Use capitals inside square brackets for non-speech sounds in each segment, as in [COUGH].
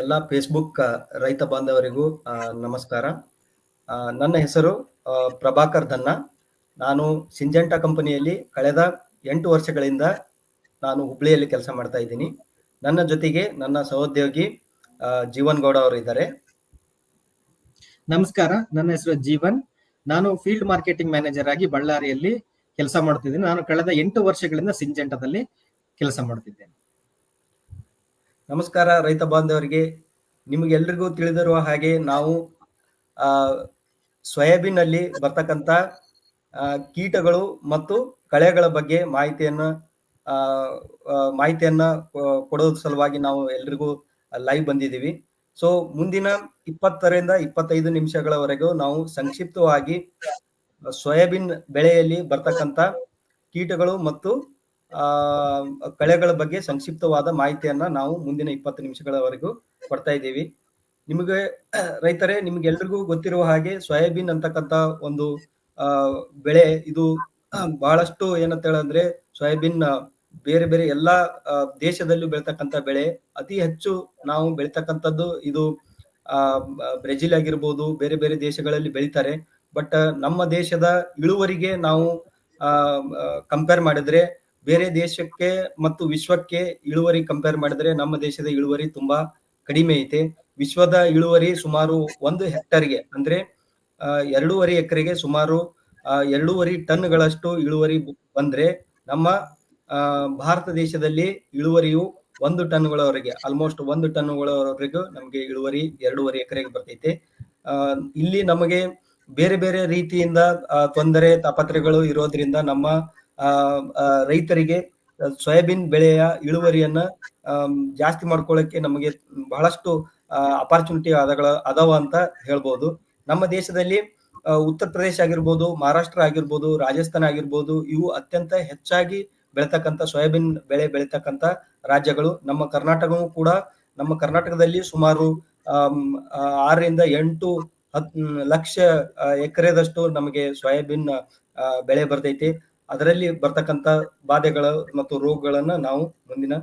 ಎಲ್ಲ ಫೇಸ್ಬುಕ್ ರೈತ ಬಾಂಧವರಿಗೂ ನಮಸ್ಕಾರ. ನನ್ನ ಹೆಸರು ಪ್ರಭಾಕರ್ ಧನ್ನ ನಾನು ಸಿಂಜೆಂಟಾ ಕಂಪನಿಯಲ್ಲಿ ಕಳೆದ ಎಂಟು ವರ್ಷಗಳಿಂದ ನಾನು ಹುಬ್ಳಿಯಲ್ಲಿ ಕೆಲಸ ಮಾಡ್ತಾ ಇದ್ದೀನಿ. ನನ್ನ ಜೊತೆಗೆ ನನ್ನ ಸಹೋದ್ಯೋಗಿ ಜೀವನ್ ಗೌಡ ಅವರು ಇದ್ದಾರೆ. ನಮಸ್ಕಾರ, ನನ್ನ ಹೆಸರು ಜೀವನ್. ನಾನು ಫೀಲ್ಡ್ ಮಾರ್ಕೆಟಿಂಗ್ ಮ್ಯಾನೇಜರ್ ಆಗಿ ಬಳ್ಳಾರಿಯಲ್ಲಿ ಕೆಲಸ ಮಾಡ್ತಿದ್ದೀನಿ. ನಾನು ಕಳೆದ ಎಂಟು ವರ್ಷಗಳಿಂದ ಸಿಂಜೆಂಟದಲ್ಲಿ ಕೆಲಸ ಮಾಡ್ತಿದ್ದೇನೆ. ನಮಸ್ಕಾರ ರೈತ ಬಾಂಧವರಿಗೆ. ನಿಮಗೆಲ್ರಿಗೂ ತಿಳಿದಿರುವ ಹಾಗೆ ನಾವು ಆ, ಸೋಯಾಬೀನ್ ಅಲ್ಲಿ ಬರ್ತಕ್ಕಂತ ಕೀಟಗಳು ಮತ್ತು ಕಳೆಗಳ ಬಗ್ಗೆ ಮಾಹಿತಿಯನ್ನ ಆ, ಮಾಹಿತಿಯನ್ನ ಕೊಡೋದ್ರ ಸಲುವಾಗಿ ನಾವು ಎಲ್ರಿಗೂ ಲೈವ್ ಬಂದಿದ್ದೀವಿ. ಸೊ ಮುಂದಿನ ಇಪ್ಪತ್ತರಿಂದ ಇಪ್ಪತ್ತೈದು ನಿಮಿಷಗಳವರೆಗೂ ನಾವು ಸಂಕ್ಷಿಪ್ತವಾಗಿ ಸೋಯಾಬೀನ್ ಬೆಳೆಯಲ್ಲಿ ಬರ್ತಕ್ಕಂಥ ಕೀಟಗಳು ಮತ್ತು ಕಳೆಗಳ ಬಗ್ಗೆ ಸಂಕ್ಷಿಪ್ತವಾದ ಮಾಹಿತಿಯನ್ನ ನಾವು ಮುಂದಿನ ಇಪ್ಪತ್ತು ನಿಮಿಷಗಳವರೆಗೂ ಕೊಡ್ತಾ ಇದ್ದೀವಿ. ನಿಮಗೆ, ರೈತರೇ, ನಿಮ್ಗೆಲ್ರಿಗೂ ಗೊತ್ತಿರುವ ಹಾಗೆ ಸೋಯಾಬೀನ್ ಅಂತಕ್ಕಂಥ ಒಂದು ಬೆಳೆ ಇದು ಬಹಳಷ್ಟು ಏನಂತ ಹೇಳಂದ್ರೆ ಸೋಯಾಬೀನ್ ಬೇರೆ ಬೇರೆ ಎಲ್ಲಾ ದೇಶದಲ್ಲೂ ಬೆಳ್ತಕ್ಕಂಥ ಬೆಳೆ. ಅತಿ ಹೆಚ್ಚು ನಾವು ಬೆಳಿತಕ್ಕಂಥದ್ದು ಇದು, ಆ, ಬ್ರೆಜಿಲ್ ಆಗಿರ್ಬೋದು, ಬೇರೆ ಬೇರೆ ದೇಶಗಳಲ್ಲಿ ಬೆಳಿತಾರೆ. ಬಟ್ ನಮ್ಮ ದೇಶದ ಇಳುವರಿಗೆ ನಾವು ಕಂಪೇರ್ ಮಾಡಿದ್ರೆ ಬೇರೆ ದೇಶಕ್ಕೆ ಮತ್ತು ವಿಶ್ವಕ್ಕೆ ಇಳುವರಿ ಕಂಪೇರ್ ಮಾಡಿದ್ರೆ ನಮ್ಮ ದೇಶದ ಇಳುವರಿ ತುಂಬಾ ಕಡಿಮೆ ಐತೆ. ವಿಶ್ವದ ಇಳುವರಿ ಸುಮಾರು ಒಂದು ಹೆಕ್ಟರ್ಗೆ ಅಂದ್ರೆ ಎರಡೂವರೆ ಎಕರೆಗೆ ಸುಮಾರು ಎರಡೂವರೆ ಟನ್ಗಳಷ್ಟು ಇಳುವರಿ ಬಂದ್ರೆ ನಮ್ಮ ಭಾರತ ದೇಶದಲ್ಲಿ ಇಳುವರಿಯು ಒಂದು ಟನ್ಗಳವರೆಗೆ ಆಲ್ಮೋಸ್ಟ್ ಒಂದು ಟನ್ಗಳವರೆಗೂ ನಮಗೆ ಇಳುವರಿ ಎರಡೂವರೆ ಎಕರೆಗೆ ಬರ್ತೈತೆ. ಇಲ್ಲಿ ನಮಗೆ ಬೇರೆ ಬೇರೆ ರೀತಿಯಿಂದ ತೊಂದರೆ, ತಾಪತ್ರೆಗಳು ಇರೋದ್ರಿಂದ ನಮ್ಮ ರೈತರಿಗೆ ಸೋಯಾಬೀನ್ ಬೆಳೆಯ ಇಳುವರಿಯನ್ನ ಜಾಸ್ತಿ ಮಾಡ್ಕೊಳ್ಳಕ್ಕೆ ನಮಗೆ ಬಹಳಷ್ಟು ಅಪಾರ್ಚುನಿಟಿ ಅದಗಳ ಅದಾವ ಅಂತ ಹೇಳ್ಬೋದು. ನಮ್ಮ ದೇಶದಲ್ಲಿ ಉತ್ತರ ಪ್ರದೇಶ ಆಗಿರ್ಬೋದು, ಮಹಾರಾಷ್ಟ್ರ ಆಗಿರ್ಬೋದು, ರಾಜಸ್ಥಾನ ಆಗಿರ್ಬೋದು, ಇವು ಅತ್ಯಂತ ಹೆಚ್ಚಾಗಿ ಬೆಳೆತಕ್ಕಂಥ ಸೋಯಾಬೀನ್ ಬೆಳೆ ಬೆಳೀತಕ್ಕಂಥ ರಾಜ್ಯಗಳು. ನಮ್ಮ ಕರ್ನಾಟಕವೂ ಕೂಡ, ನಮ್ಮ ಕರ್ನಾಟಕದಲ್ಲಿ ಸುಮಾರು ಆರರಿಂದ ಎಂಟು ಹತ್, ಲಕ್ಷ ಎಕರೆದಷ್ಟು ನಮಗೆ ಸೋಯಾಬೀನ್ ಬೆಳೆ ಬರ್ತೈತಿ. ಅದರಲ್ಲಿ ಬರ್ತಕ್ಕಂಥ ಬಾಧೆಗಳು ಮತ್ತು ರೋಗಗಳನ್ನ ನಾವು ಮುಂದಿನ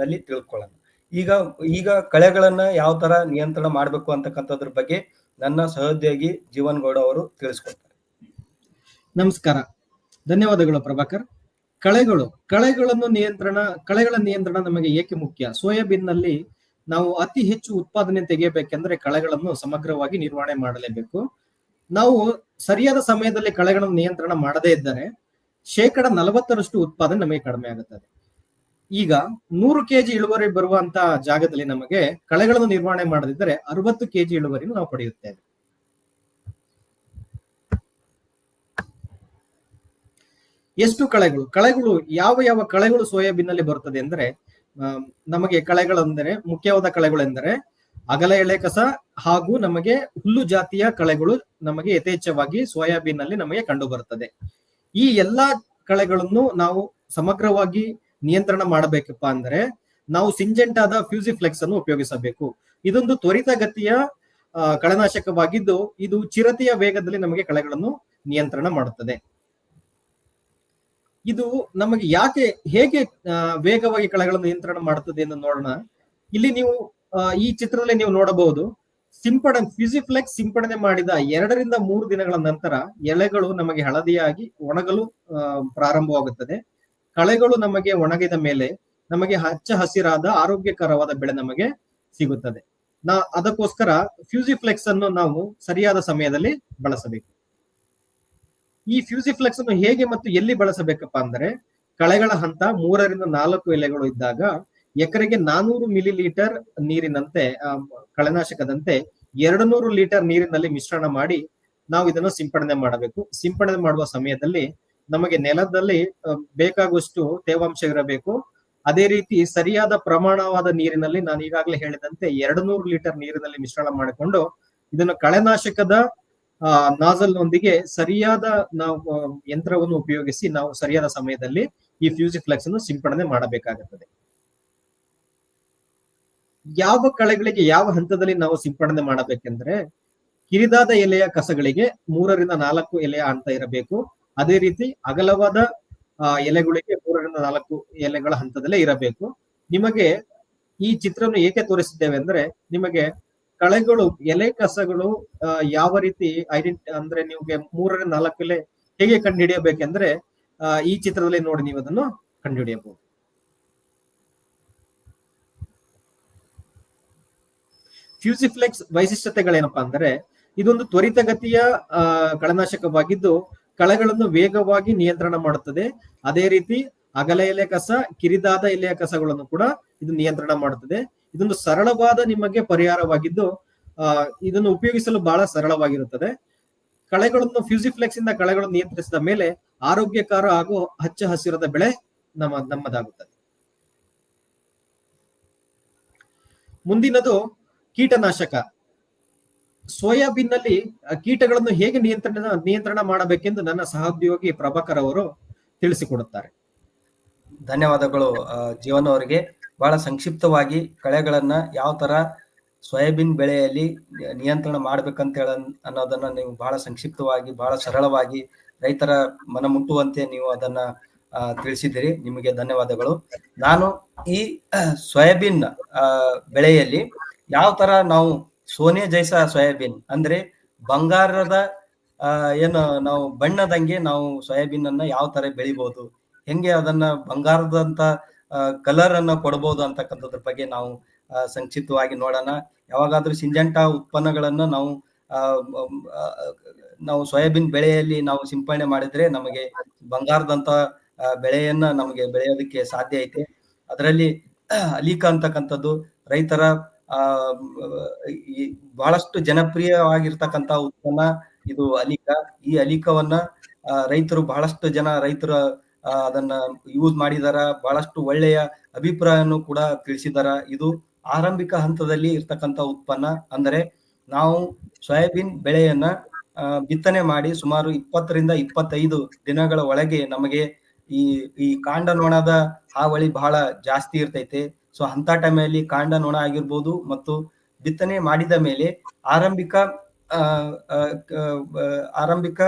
ಅಲ್ಲಿ ತಿಳ್ಕೊಳ್ಳೋಣ. ಈಗ ಈಗ ಕಳೆಗಳನ್ನ ಯಾವ ತರ ನಿಯಂತ್ರಣ ಮಾಡಬೇಕು ಅಂತಕ್ಕಂಥದ್ರ ಬಗ್ಗೆ ನನ್ನ ಸಹೋದ್ಯೋಗಿ ಜೀವನ್ ಗೌಡ ಅವರು ತಿಳಿಸ್ಕೊಡ್ತಾರೆ. ನಮಸ್ಕಾರ. ಧನ್ಯವಾದಗಳು ಪ್ರಭಾಕರ್. ಕಳೆಗಳು, ಕಳೆಗಳನ್ನು ನಿಯಂತ್ರಣ, ಕಳೆಗಳ ನಿಯಂತ್ರಣ ನಮಗೆ ಏಕೆ ಮುಖ್ಯ? ಸೋಯಾಬೀನ್ನಲ್ಲಿ ನಾವು ಅತಿ ಹೆಚ್ಚು ಉತ್ಪಾದನೆ ತೆಗೆಯಬೇಕೆಂದ್ರೆ ಕಳೆಗಳನ್ನು ಸಮಗ್ರವಾಗಿ ನಿರ್ವಹಣೆ ಮಾಡಲೇಬೇಕು. ನಾವು ಸರಿಯಾದ ಸಮಯದಲ್ಲಿ ಕಳೆಗಳನ್ನು ನಿಯಂತ್ರಣ ಮಾಡದೇ ಇದ್ದರೆ ಶೇಕಡ ನಲವತ್ತರಷ್ಟು ಉತ್ಪಾದನೆ ನಮಗೆ ಕಡಿಮೆ ಆಗುತ್ತದೆ. ಈಗ ನೂರು ಕೆಜಿ ಇಳುವರಿ ಬರುವಂತ ಜಾಗದಲ್ಲಿ ನಮಗೆ ಕಳೆಗಳನ್ನು ನಿರ್ವಹಣೆ ಮಾಡದಿದ್ದರೆ ಅರವತ್ತು ಕೆಜಿ ಇಳುವರಿಯನ್ನು ನಾವು ಪಡೆಯುತ್ತೇವೆ. ಎಷ್ಟು ಕಳೆಗಳು? ಕಳೆಗಳು ಯಾವ ಯಾವ ಕಳೆಗಳು ಸೋಯಾಬೀನ್ನಲ್ಲಿ ಬರುತ್ತದೆ ಅಂದ್ರೆ ನಮಗೆ ಕಳೆಗಳೆಂದರೆ, ಮುಖ್ಯವಾದ ಕಳೆಗಳೆಂದರೆ ಅಗಲ ಎಳೆ ಕಸ ಹಾಗೂ ನಮಗೆ ಹುಲ್ಲು ಜಾತಿಯ ಕಳೆಗಳು ನಮಗೆ ಯಥೇಚ್ಛವಾಗಿ ಸೋಯಾಬೀನ್ನಲ್ಲಿ ನಮಗೆ ಕಂಡು ಬರುತ್ತದೆ ಈ ಎಲ್ಲಾ ಕಳೆಗಳನ್ನು ನಾವು ಸಮಗ್ರವಾಗಿ ನಿಯಂತ್ರಣ ಮಾಡಬೇಕಪ್ಪ ಅಂದ್ರೆ ನಾವು ಸಿಂಜೆಂಟಾದ ಫ್ಯೂಸಿಫ್ಲೆಕ್ಸ್ ಅನ್ನು ಉಪಯೋಗಿಸಬೇಕು. ಇದೊಂದು ತ್ವರಿತಗತಿಯ ಕಳೆನಾಶಕವಾಗಿದ್ದು ಇದು ಚಿರತೆಯ ವೇಗದಲ್ಲಿ ನಮಗೆ ಕಳೆಗಳನ್ನು ನಿಯಂತ್ರಣ ಮಾಡುತ್ತದೆ. ಇದು ನಮಗೆ ಯಾಕೆ, ಹೇಗೆ ವೇಗವಾಗಿ ಕಳೆಗಳನ್ನು ನಿಯಂತ್ರಣ ಮಾಡುತ್ತದೆ ಎಂದು ನೋಡೋಣ. ಇಲ್ಲಿ ನೀವು ಈ ಚಿತ್ರದಲ್ಲಿ ನೀವು ನೋಡಬಹುದು ಸಿಂಪಡಣೆ ಫ್ಯೂಸಿಫ್ಲೆಕ್ಸ್ ಸಿಂಪಡಣೆ ಮಾಡಿದ ಎರಡರಿಂದ ಮೂರು ದಿನಗಳ ನಂತರ ಎಲೆಗಳು ನಮಗೆ ಹಳದಿಯಾಗಿ ಒಣಗಲು ಪ್ರಾರಂಭವಾಗುತ್ತದೆ. ಕಳೆಗಳು ನಮಗೆ ಒಣಗಿದ ಮೇಲೆ ನಮಗೆ ಹಚ್ಚ ಹಸಿರಾದ ಆರೋಗ್ಯಕರವಾದ ಬೆಳೆ ನಮಗೆ ಸಿಗುತ್ತದೆ. ನಾ, ಅದಕ್ಕೋಸ್ಕರ ಫ್ಯೂಸಿಫ್ಲೆಕ್ಸ್ ಅನ್ನು ನಾವು ಸರಿಯಾದ ಸಮಯದಲ್ಲಿ ಬಳಸಬೇಕು. ಈ ಫ್ಯೂಸಿಫ್ಲೆಕ್ಸ್ ಅನ್ನು ಹೇಗೆ ಮತ್ತು ಎಲ್ಲಿ ಬಳಸಬೇಕಪ್ಪ ಅಂದ್ರೆ ಕಳೆಗಳ ಹಂತ ಮೂರರಿಂದ ನಾಲ್ಕು ಎಲೆಗಳು ಇದ್ದಾಗ ಎಕರೆಗೆ ನಾನೂರು ಮಿಲಿ ಲೀಟರ್ ನೀರಿನಂತೆ ಕಳೆನಾಶಕದಂತೆ ಎರಡು ನೂರು ಲೀಟರ್ ನೀರಿನಲ್ಲಿ ಮಿಶ್ರಣ ಮಾಡಿ ನಾವು ಇದನ್ನು ಸಿಂಪಡಣೆ ಮಾಡಬೇಕು. ಸಿಂಪಡಣೆ ಮಾಡುವ ಸಮಯದಲ್ಲಿ ನಮಗೆ ನೆಲದಲ್ಲಿ ಬೇಕಾಗುವಷ್ಟು ತೇವಾಂಶ ಇರಬೇಕು. ಅದೇ ರೀತಿ ಸರಿಯಾದ ಪ್ರಮಾಣವಾದ ನೀರಿನಲ್ಲಿ ನಾನು ಈಗಾಗಲೇ ಹೇಳಿದಂತೆ ಎರಡು ನೂರು ಲೀಟರ್ ನೀರಿನಲ್ಲಿ ಮಿಶ್ರಣ ಮಾಡಿಕೊಂಡು ಇದನ್ನು ಕಳೆನಾಶಕದ ನಾಜಲ್ ನೊಂದಿಗೆ ಸರಿಯಾದ ನಾವು ಯಂತ್ರವನ್ನು ಉಪಯೋಗಿಸಿ ನಾವು ಸರಿಯಾದ ಸಮಯದಲ್ಲಿ ಈ ಫ್ಯೂಸಿಫ್ಲೆಕ್ಸ್ ಅನ್ನು ಸಿಂಪಡಣೆ ಮಾಡಬೇಕಾಗುತ್ತದೆ. ಯಾವ ಕಳೆಗಳಿಗೆ ಯಾವ ಹಂತದಲ್ಲಿ ನಾವು ಸಿಂಪಡಣೆ ಮಾಡಬೇಕೆಂದ್ರೆ ಕಿರಿದಾದ ಎಲೆಯ ಕಸಗಳಿಗೆ ಮೂರರಿಂದ ನಾಲ್ಕು ಎಲೆಯ ಹಂತ ಇರಬೇಕು. ಅದೇ ರೀತಿ ಅಗಲವಾದ ಎಲೆಗಳಿಗೆ ಮೂರರಿಂದ ನಾಲ್ಕು ಎಲೆಗಳ ಹಂತದಲ್ಲೇ ಇರಬೇಕು. ನಿಮಗೆ ಈ ಚಿತ್ರವನ್ನು ಏಕೆ ತೋರಿಸಿದ್ದೇವೆ ಅಂದ್ರೆ ನಿಮಗೆ ಕಳೆಗಳು, ಎಲೆ ಕಸಗಳು ಯಾವ ರೀತಿ ಐಡೆಂಟಿ, ಅಂದ್ರೆ ನಿಮಗೆ ಮೂರರಿಂದ ನಾಲ್ಕು ಎಲೆ ಹೇಗೆ ಕಂಡುಹಿಡಿಯಬೇಕೆಂದ್ರೆ ಈ ಚಿತ್ರದಲ್ಲಿ ನೋಡಿ ನೀವು ಅದನ್ನು ಕಂಡುಹಿಡಿಯಬಹುದು. ಫ್ಯೂಸಿಫ್ಲೆಕ್ಸ್ ವೈಶಿಷ್ಟ್ಯತೆಗಳೇನಪ್ಪಾ ಅಂದ್ರೆ, ಇದೊಂದು ತ್ವರಿತಗತಿಯ ಕಳನಾಶಕವಾಗಿದ್ದು ಕಳೆಗಳನ್ನು ವೇಗವಾಗಿ ನಿಯಂತ್ರಣ ಮಾಡುತ್ತದೆ. ಅದೇ ರೀತಿ ಅಗಲ ಎಲೆ ಕಸ, ಕಿರಿದಾದ ಎಲೆಯ ಕಸಗಳನ್ನು ಕೂಡ ಇದು ನಿಯಂತ್ರಣ ಮಾಡುತ್ತದೆ. ಇದೊಂದು ಸರಳವಾದ ನಿಮಗೆ ಪರಿಹಾರವಾಗಿದ್ದು ಇದನ್ನು ಉಪಯೋಗಿಸಲು ಬಹಳ ಸರಳವಾಗಿರುತ್ತದೆ. ಕಳೆಗಳನ್ನು ಫ್ಯೂಸಿಫ್ಲೆಕ್ಸ್ ಇಂದ ಕಳೆಗಳನ್ನು ನಿಯಂತ್ರಿಸಿದ ಮೇಲೆ ಆರೋಗ್ಯಕರ ಹಾಗೂ ಹಚ್ಚ ಹಸಿರದ ಬೆಳೆ ನಮ್ಮ, ನಮ್ಮದಾಗುತ್ತದೆ. ಮುಂದಿನದು ಕೀಟನಾಶಕ. ಸೋಯಾಬೀನ್ನಲ್ಲಿ ಕೀಟಗಳನ್ನು ಹೇಗೆ ನಿಯಂತ್ರಣ ನಿಯಂತ್ರಣ ಮಾಡಬೇಕೆಂದು ನನ್ನ ಸಹೋದ್ಯೋಗಿ ಪ್ರಭಾಕರ್ ಅವರು ತಿಳಿಸಿಕೊಡುತ್ತಾರೆ. ಧನ್ಯವಾದಗಳು ಜೀವನ ಅವರಿಗೆ. ಬಹಳ ಸಂಕ್ಷಿಪ್ತವಾಗಿ ಕಳೆಗಳನ್ನ ಯಾವ ತರ ಸೋಯಾಬೀನ್ ಬೆಳೆಯಲ್ಲಿ ನಿಯಂತ್ರಣ ಮಾಡ್ಬೇಕಂತ ಹೇಳ ಅನ್ನೋದನ್ನ ನೀವು ಬಹಳ ಸಂಕ್ಷಿಪ್ತವಾಗಿ, ಬಹಳ ಸರಳವಾಗಿ ರೈತರ ಮನ ಮುಟ್ಟುವಂತೆ ನೀವು ಅದನ್ನ ತಿಳಿಸಿದಿರಿ ನಿಮಗೆ ಧನ್ಯವಾದಗಳು. ನಾನು ಈ ಸೋಯಾಬೀನ್ ಬೆಳೆಯಲ್ಲಿ ಯಾವ ತರ ನಾವು ಸೋನೆ ಜೈಸ ಸೋಯಾಬೀನ್? ಅಂದ್ರೆ ಬಂಗಾರದ ಏನು ನಾವು ಬಣ್ಣದಂಗೆ ನಾವು ಸೋಯಾಬೀನ್ ಅನ್ನ ಯಾವ ತರ ಬೆಳಿಬಹುದು ಹೆಂಗೆ ಅದನ್ನ ಬಂಗಾರದಂತ ಕಲರ್ ಅನ್ನ ಕೊಡಬಹುದು ಅಂತಕ್ಕಂಥದ್ರ ಬಗ್ಗೆ ನಾವು ಸಂಕ್ಷಿಪ್ತವಾಗಿ ನೋಡೋಣ. ಯಾವಾಗಾದ್ರೂ ಸಿಂಜೆಂಟಾ ಉತ್ಪನ್ನಗಳನ್ನ ನಾವು ನಾವು ಸೋಯಾಬೀನ್ ಬೆಳೆಯಲ್ಲಿ ನಾವು ಸಿಂಪಡಣೆ ಮಾಡಿದ್ರೆ ನಮಗೆ ಬಂಗಾರದಂತ ಬೆಳೆಯನ್ನ ನಮಗೆ ಬೆಳೆಯೋದಕ್ಕೆ ಸಾಧ್ಯ ಐತೆ. ಅದರಲ್ಲಿ ಅಲೀಕ ಅಂತಕ್ಕಂಥದ್ದು ರೈತರ ಬಹಳಷ್ಟು ಜನಪ್ರಿಯವಾಗಿರ್ತಕ್ಕಂತ ಉತ್ಪನ್ನ ಇದು ಅಲಿಕ. ಈ ಅಲಿಕವನ್ನ ಆ, ರೈತರು ಬಹಳಷ್ಟು ಜನ ರೈತರ ಆ, ಅದನ್ನ ಯೂಸ್ ಮಾಡಿದಾರ. ಬಹಳಷ್ಟು ಒಳ್ಳೆಯ ಅಭಿಪ್ರಾಯವನ್ನು ಕೂಡ ತಿಳಿಸಿದಾರ. ಇದು ಆರಂಭಿಕ ಹಂತದಲ್ಲಿ ಇರ್ತಕ್ಕಂಥ ಉತ್ಪನ್ನ. ಅಂದರೆ ನಾವು ಸೋಯಾಬೀನ್ ಬೆಳೆಯನ್ನ ಆ, ಬಿತ್ತನೆ ಮಾಡಿ ಸುಮಾರು ಇಪ್ಪತ್ತರಿಂದ ಇಪ್ಪತ್ತೈದು ದಿನಗಳ ಒಳಗೆ ನಮಗೆ ಈ ಈ ಕಾಂಡ ನೋಣದ ಹಾವಳಿ ಬಹಳ ಜಾಸ್ತಿ ಇರ್ತೈತೆ. ಸೊ ಅಂತ ಟೈಮಲ್ಲಿ ಕಾಂಡ ನೊಣ ಆಗಿರ್ಬೋದು ಮತ್ತು ಬಿತ್ತನೆ ಮಾಡಿದ ಮೇಲೆ ಆರಂಭಿಕ ಆರಂಭಿಕ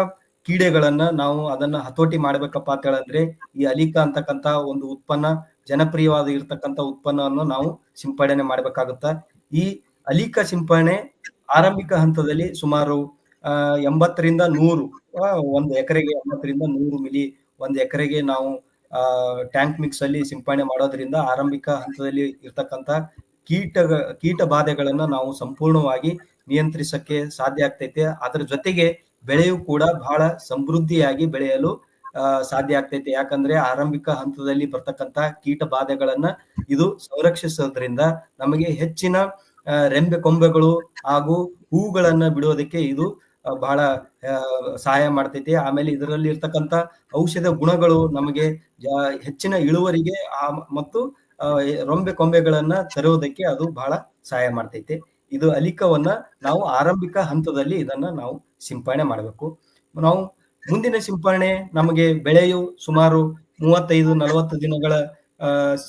ಕೀಡೆಗಳನ್ನ ನಾವು ಅದನ್ನ ಹತೋಟಿ ಮಾಡ್ಬೇಕಪ್ಪ ಅಂತ ಹೇಳಂದ್ರೆ ಈ ಅಲಿಕ ಅಂತಕ್ಕಂತ ಒಂದು ಉತ್ಪನ್ನ, ಜನಪ್ರಿಯವಾದ ಇರ್ತಕ್ಕಂಥ ಉತ್ಪನ್ನವನ್ನು ನಾವು ಸಿಂಪಡಣೆ ಮಾಡ್ಬೇಕಾಗುತ್ತ. ಈ ಅಲಿಕ ಸಿಂಪಡಣೆ ಆರಂಭಿಕ ಹಂತದಲ್ಲಿ ಸುಮಾರು ಎಂಬತ್ತರಿಂದ ನೂರು ಒಂದು ಎಕರೆಗೆ ಎಂಬತ್ತರಿಂದ ನೂರು ಮಿಲಿ, ಒಂದು ಎಕರೆಗೆ ನಾವು ಟ್ಯಾಂಕ್ ಮಿಕ್ಸ್ ಅಲ್ಲಿ ಸಿಂಪಡಣೆ ಮಾಡೋದ್ರಿಂದ ಆರಂಭಿಕ ಹಂತದಲ್ಲಿ ಇರ್ತಕ್ಕಂತ ಕೀಟ ಕೀಟ ಬಾಧೆಗಳನ್ನ ನಾವು ಸಂಪೂರ್ಣವಾಗಿ ನಿಯಂತ್ರಿಸಕ್ಕೆ ಸಾಧ್ಯ ಆಗ್ತೈತೆ. ಅದರ ಜೊತೆಗೆ ಬೆಳೆಯು ಕೂಡ ಬಹಳ ಸಮೃದ್ಧಿಯಾಗಿ ಬೆಳೆಯಲು ಸಾಧ್ಯ ಆಗ್ತೈತೆ. ಯಾಕಂದ್ರೆ ಆರಂಭಿಕ ಹಂತದಲ್ಲಿ ಬರ್ತಕ್ಕಂತ ಕೀಟ ಬಾಧೆಗಳನ್ನ ಇದು ಸಂರಕ್ಷಿಸೋದ್ರಿಂದ ನಮಗೆ ಹೆಚ್ಚಿನ ರೆಂಬೆ ಕೊಂಬೆಗಳು ಹಾಗೂ ಹೂಗಳನ್ನ ಬಿಡೋದಕ್ಕೆ ಇದು ಬಹಳ ಸಹಾಯ ಮಾಡ್ತೈತಿ. ಆಮೇಲೆ ಇದರಲ್ಲಿ ಇರ್ತಕ್ಕಂತ ಔಷಧ ಗುಣಗಳು ನಮಗೆ ಹೆಚ್ಚಿನ ಇಳುವರಿಗೆ ಮತ್ತು ರೊಂಬೆ ಕೊಂಬೆಗಳನ್ನ ತರುವುದಕ್ಕೆ ಅದು ಬಹಳ ಸಹಾಯ ಮಾಡ್ತೈತಿ. ಇದು ಅಲಿಕವನ್ನ ನಾವು ಆರಂಭಿಕ ಹಂತದಲ್ಲಿ ಇದನ್ನ ನಾವು ಸಿಂಪಡಣೆ ಮಾಡಬೇಕು. ನಾವು ಮುಂದಿನ ಸಿಂಪಡಣೆ ನಮಗೆ ಬೆಳೆಯು ಸುಮಾರು ಮೂವತ್ತೈದು ನಲವತ್ತು ದಿನಗಳ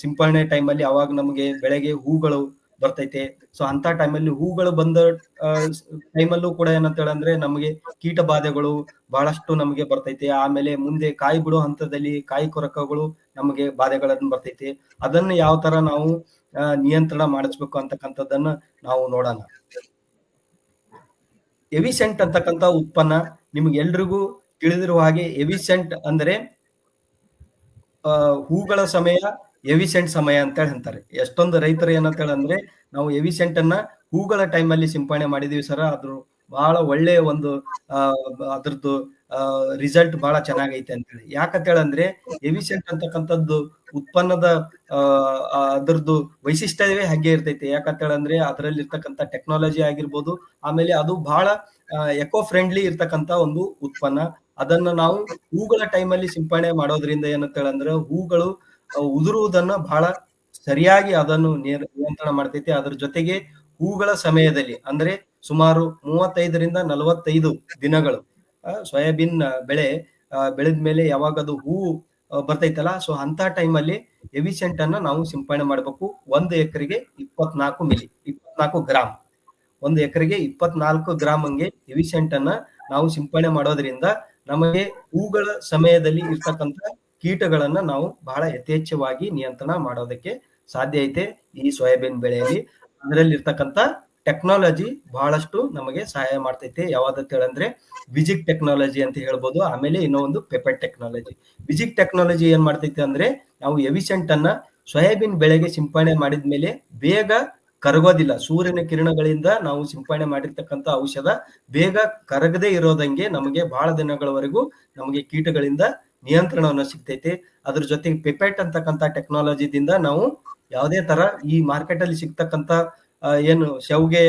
ಸಿಂಪರಣೆ ಟೈಮಲ್ಲಿ ಅವಾಗ ನಮಗೆ ಬೆಳೆಗೆ ಹೂಗಳು ಬರ್ತೈತೆ. ಸೊ ಅಂತ ಟೈಮಲ್ಲಿ ಹೂಗಳು ಬಂದ ಟೈಮಲ್ಲೂ ಕೂಡ ಏನಂತ ಹೇಳಂದ್ರೆ ನಮಗೆ ಕೀಟ ಬಾಧೆಗಳು ಬಹಳಷ್ಟು ನಮಗೆ ಬರ್ತೈತೆ. ಆಮೇಲೆ ಮುಂದೆ ಕಾಯಿ ಬಿಡೋ ಹಂತದಲ್ಲಿ ಕಾಯಿ ಕೊರಕಗಳು ನಮಗೆ ಬಾಧೆಗಳನ್ನು ಬರ್ತೈತೆ. ಅದನ್ನ ಯಾವ ತರ ನಾವು ನಿಯಂತ್ರಣ ಮಾಡಿಸ್ಬೇಕು ಅಂತಕ್ಕಂಥದ್ದನ್ನ ನಾವು ನೋಡೋಣ. ಎವಿಸೆಂಟ್ ಅಂತಕ್ಕಂಥ ಉತ್ಪನ್ನ ನಿಮ್ಗೆ ಎಲ್ರಿಗೂ ತಿಳಿದಿರುವ ಹಾಗೆ ಎವಿಸೆಂಟ್ ಅಂದ್ರೆ ಹೂಗಳ ಸಮಯ ಎವಿಸೆಂಟ್ ಸಮಯ ಅಂತ ಹೇಳಿ ಅಂತಾರೆ. ಎಷ್ಟೊಂದು ರೈತರು ಏನಂತ ಹೇಳಂದ್ರೆ ನಾವು ಎವಿಸೆಂಟ್ ಅನ್ನ ಹೂಗಳ ಟೈಮ್ ಅಲ್ಲಿ ಸಿಂಪಡಣೆ ಮಾಡಿದೀವಿ ಸರ್. ಅದ್ರ ಬಹಳ ಒಳ್ಳೆಯ ಒಂದು ಅದ್ರದ್ದು ರಿಸಲ್ಟ್ ಬಹಳ ಚೆನ್ನಾಗೈತೆ ಅಂತ ಹೇಳಿ ಯಾಕಂತ ಹೇಳಂದ್ರೆ ಎವಿಸೆಂಟ್ ಅಂತಕ್ಕಂಥದ್ದು ಉತ್ಪನ್ನದ ಅದರದ್ದು ವೈಶಿಷ್ಟ್ಯವೇ ಹಾಗೆ ಇರ್ತೈತೆ. ಯಾಕಂತ ಹೇಳಂದ್ರೆ ಅದರಲ್ಲಿ ಇರ್ತಕ್ಕಂಥ ಟೆಕ್ನಾಲಜಿ ಆಗಿರ್ಬೋದು, ಆಮೇಲೆ ಅದು ಬಹಳ ಎಕೋ ಫ್ರೆಂಡ್ಲಿ ಇರ್ತಕ್ಕಂಥ ಒಂದು ಉತ್ಪನ್ನ. ಅದನ್ನ ನಾವು ಹೂಗಳ ಟೈಮಲ್ಲಿ ಸಿಂಪಡಣೆ ಮಾಡೋದ್ರಿಂದ ಏನಂತ ಹೇಳಂದ್ರೆ ಹೂಗಳು ಉದುರುವುದನ್ನ ಬಹಳ ಸರಿಯಾಗಿ ಅದನ್ನು ನಿಯ- ನಿಯಂತ್ರಣ ಮಾಡ್ತೈತಿ. ಅದ್ರ ಜೊತೆಗೆ ಹೂಗಳ ಸಮಯದಲ್ಲಿ, ಅಂದ್ರೆ ಸುಮಾರು ಮೂವತ್ತೈದರಿಂದ ನಲವತ್ತೈದು ದಿನಗಳು ಸೋಯಾಬೀನ್ ಬೆಳೆ ಬೆಳೆದ ಮೇಲೆ ಯಾವಾಗ ಅದು ಹೂವು ಬರ್ತೈತಲ್ಲ, ಸೊ ಅಂತ ಟೈಮಲ್ಲಿ ಎವಿಸೆಂಟ್ ಅನ್ನ ನಾವು ಸಿಂಪಡಣೆ ಮಾಡಬೇಕು. ಒಂದು ಎಕರೆಗೆ ಇಪ್ಪತ್ನಾಲ್ಕು ಮಿಲಿ, ಇಪ್ಪತ್ನಾಲ್ಕು ಗ್ರಾಮ್ ಒಂದು ಎಕರೆಗೆ ಇಪ್ಪತ್ನಾಲ್ಕು ಗ್ರಾಮ್ ಹಂಗೆ ಎವಿಸೆಂಟ್ ಅನ್ನ ನಾವು ಸಿಂಪಡಣೆ ಮಾಡೋದ್ರಿಂದ ನಮಗೆ ಹೂಗಳ ಸಮಯದಲ್ಲಿ ಇರ್ತಕ್ಕಂಥ ಕೀಟಗಳನ್ನ ನಾವು ಬಹಳ ಯಥೇಚ್ಛವಾಗಿ ನಿಯಂತ್ರಣ ಮಾಡೋದಕ್ಕೆ ಸಾಧ್ಯ ಐತೆ ಈ ಸೋಯಾಬೀನ್ ಬೆಳೆಯಲ್ಲಿ. ಅದರಲ್ಲಿ ಇರ್ತಕ್ಕಂತ ಟೆಕ್ನಾಲಜಿ ಬಹಳಷ್ಟು ನಮಗೆ ಸಹಾಯ ಮಾಡ್ತೈತೆ. ಯಾವ್ದಂತ ಹೇಳಂದ್ರೆ ವಿಜಿಕ್ ಟೆಕ್ನಾಲಜಿ ಅಂತ ಹೇಳ್ಬೋದು. ಆಮೇಲೆ ಇನ್ನೊಂದು ಪೆಪರ್ ಟೆಕ್ನಾಲಜಿ. ವಿಜಿಕ್ ಟೆಕ್ನಾಲಜಿ ಏನ್ ಮಾಡ್ತೈತೆ ಅಂದ್ರೆ ನಾವು ಎವಿಸೆಂಟ್ ಅನ್ನ ಸೋಯಾಬೀನ್ ಬೆಳೆಗೆ ಸಿಂಪಡಣೆ ಮಾಡಿದ್ಮೇಲೆ ಬೇಗ ಕರಗೋದಿಲ್ಲ. ಸೂರ್ಯನ ಕಿರಣಗಳಿಂದ ನಾವು ಸಿಂಪಡಣೆ ಮಾಡಿರ್ತಕ್ಕಂಥ ಔಷಧ ಬೇಗ ಕರಗದೆ ಇರೋದಂಗೆ ನಮಗೆ ಬಹಳ ದಿನಗಳವರೆಗೂ ನಮಗೆ ಕೀಟಗಳಿಂದ ನಿಯಂತ್ರಣವನ್ನು ಸಿಗ್ತೈತೆ. ಅದ್ರ ಜೊತೆಗೆ ಪೆಪೆಟ್ ಅಂತಕ್ಕಂಥ ಟೆಕ್ನಾಲಜಿದಿಂದ ನಾವು ಯಾವುದೇ ತರ ಈ ಮಾರ್ಕೆಟ್ ಅಲ್ಲಿ ಸಿಗ್ತಕ್ಕಂಥ ಏನು ಶವ್ಗೆ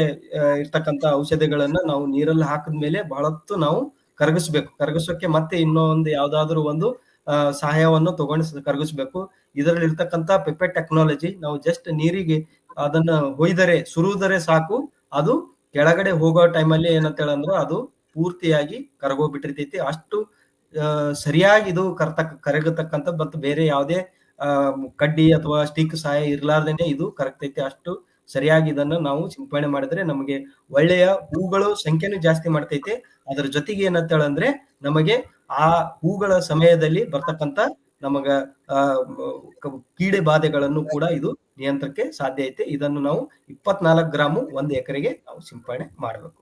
ಇರ್ತಕ್ಕಂಥ ಔಷಧಿಗಳನ್ನ ನಾವು ನೀರಲ್ಲಿ ಹಾಕಿದ್ಮೇಲೆ ಬಹಳತ್ತು ನಾವು ಕರಗಿಸ್ಬೇಕು. ಕರಗಿಸೋಕೆ ಮತ್ತೆ ಇನ್ನೂ ಒಂದು ಯಾವ್ದಾದ್ರು ಒಂದು ಸಹಾಯವನ್ನು ತಗೊಂಡು ಕರಗಿಸ್ಬೇಕು. ಇದರಲ್ಲಿ ಇರ್ತಕ್ಕಂಥ ಪೆಪೆಟ್ ಟೆಕ್ನಾಲಜಿ ನಾವು ಜಸ್ಟ್ ನೀರಿಗೆ ಅದನ್ನ ಹೊಯ್ದರೆ, ಸುರುವುದರೆ ಸಾಕು. ಅದು ಕೆಳಗಡೆ ಹೋಗೋ ಟೈಮಲ್ಲಿ ಏನಂತ ಹೇಳಂದ್ರೆ ಅದು ಪೂರ್ತಿಯಾಗಿ ಕರಗೋಗ್ಬಿಟ್ಟಿರ್ತೈತಿ. ಅಷ್ಟು ಸರಿಯಾಗಿ ಇದು ಕರ್ತಕ್ ಕರಗತಕ್ಕಂಥ ಮತ್ತು ಬೇರೆ ಯಾವುದೇ ಕಡ್ಡಿ ಅಥವಾ ಸ್ಟಿಕ್ ಸಹಾಯ ಇರಲಾರ್ದೇನೆ ಇದು ಕರಗ್ತೈತಿ ಅಷ್ಟು ಸರಿಯಾಗಿ ಇದನ್ನ ನಾವು ಸಿಂಪಡಣೆ ಮಾಡಿದ್ರೆ ನಮಗೆ ಒಳ್ಳೆಯ ಹೂಗಳು ಸಂಖ್ಯೆನೂ ಜಾಸ್ತಿ ಮಾಡ್ತೈತೆ. ಅದರ ಜೊತೆಗೆ ಏನಂತ ಹೇಳಂದ್ರೆ ನಮಗೆ ಆ ಹೂಗಳ ಸಮಯದಲ್ಲಿ ಬರ್ತಕ್ಕಂತ ನಮಗ, ಆ ಕೀಡೆ ಬಾಧೆಗಳನ್ನು ಕೂಡ ಇದು ನಿಯಂತ್ರಕ್ಕೆ ಸಾಧ್ಯ ಐತೆ. ಇದನ್ನು ನಾವು ಇಪ್ಪತ್ನಾಲ್ಕು ಗ್ರಾಮು ಒಂದು ಎಕರೆಗೆ ನಾವು ಸಿಂಪಡಣೆ ಮಾಡಬೇಕು.